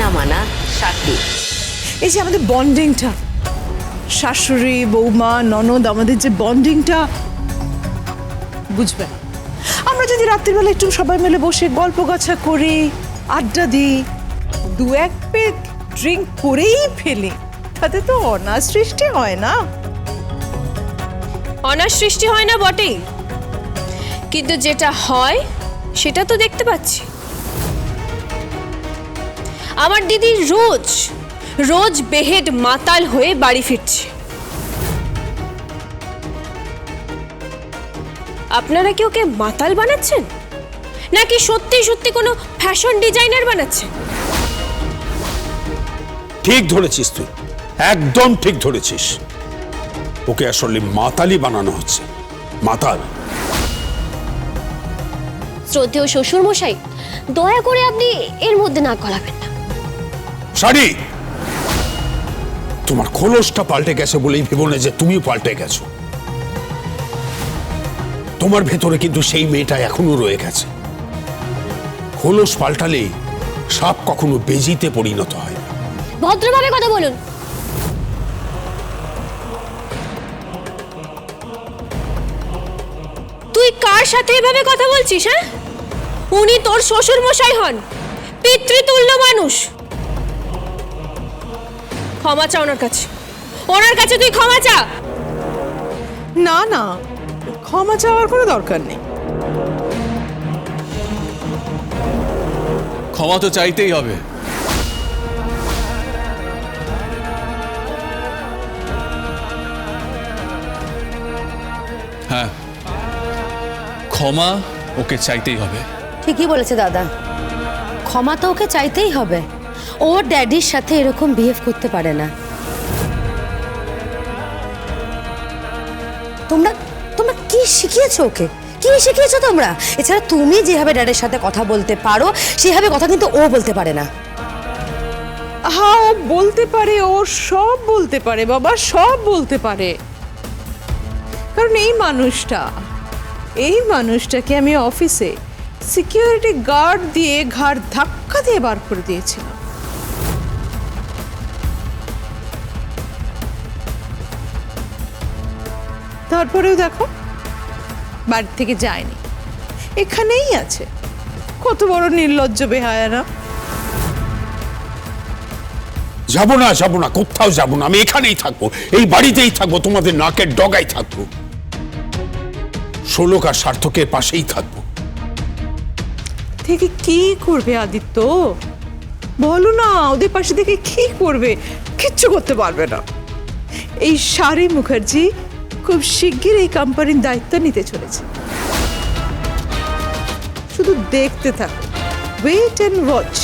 না মানা সাথী এই যে আমাদের বন্ডিংটা শাশুড়ি বৌমা ননদ আমাদের যে বন্ডিংটা বুঝবে আমরা যদি রাত্রিবেলা একটু সবাই মিলে বসে গল্প গাছা করি আড্ডা দিই দু এক পেক ড্রিঙ্ক করেই ফেলি তাতে তো অনার সৃষ্টি হয় না। অনার সৃষ্টি হয় না বটেই। কিন্তু যেটা হয় সেটা তো দেখতে পাচ্ছি। আমার দিদি রোজ রোজ বেহেড মাতাল হয়ে বাড়ি ফিরছে। আপনারা কি ওকে মাতাল বানাচ্ছেন? নাকি সত্যি সত্যি কোনো ফ্যাশন ডিজাইনার বানাচ্ছেন? ঠিক ধরেছিস তুই। একদম ঠিক ধরেছিস। ওকে আসলে মাতালি বানানো হচ্ছে। মাতাল। শ্রদ্ধেয় শ্বশুর মশাই দয়া করে আপনি এর মধ্যে নাক গলাবেন না। শাড়ি। তোমার খোলসটা পাল্টে গেছে বলেই ভেবো না যে তুমিও পাল্টে গেছো। তোমার ভেতরে কিন্তু সেই মেয়েটা এখনও রয়ে গেছে। খোলস পাল্টালে সাপ কখনো বেজিতে পরিণত হয় ভদ্রভাবে কথা বলুন। তুই কার সাথে এভাবে কথা বলছিস হ্যাঁ? উনি তোর শ্বশুর মশাই হন, পিতৃতুল্য মানুষ। ক্ষমা চা ওনার কাছে। ওনার কাছে তুই ক্ষমা চা। না না ক্ষমা চাওয়ার কোনো দরকার নেই। ক্ষমা তো চাইতেই হবে। হ্যাঁ ক্ষমা ওকে চাইতেই হবে। ঠিকই বলেছে দাদা। ক্ষমা তো ওকে চাইতেই হবে। ও ড্যাডির সাথে এরকম বিহেভ করতে পারে না। তোমরা তোমরা কি শিখিয়েছো ওকে? কি শিখিয়েছো তোমরা? এছাড়া তুমি যেভাবে ড্যাডের সাথে কথা বলতে পারো, সেভাবে কথা কিন্তু ও বলতে পারে না। হ্যাঁ ও বলতে পারে, ও সব বলতে পারে, বাবা, সব বলতে পারে। কারণ এই মানুষটা, এই মানুষটাকে আমি অফিসে সিকিউরিটি গার্ড দিয়ে ঘাড় ধাক্কা দিয়ে বার করে দিয়েছিলাম। তারপরেও দেখো বাড়ি থেকে যায়নি। এখানেই আছে। কত বড় নির্লজ্জ বেহায়ারা। যাব না যাব না কোথাও যাব না আমি এখানেই থাকব এই বাড়িতেই থাকব তোমাদের নাকের ডগায় থাকব। ষোলক আর সার্থকের পাশেই থাকব। থেকে কি করবে আদিত্য? বলো না ওদের পাশে থেকে কি করবে? কিচ্ছু করতে পারবে না। এই শাড়ি মুখার্জি খুব শিগগির এই কোম্পানির দায়িত্ব নিতে চলেছে। শুধু দেখতে থাকো ওয়েট অ্যান্ড ওয়াচ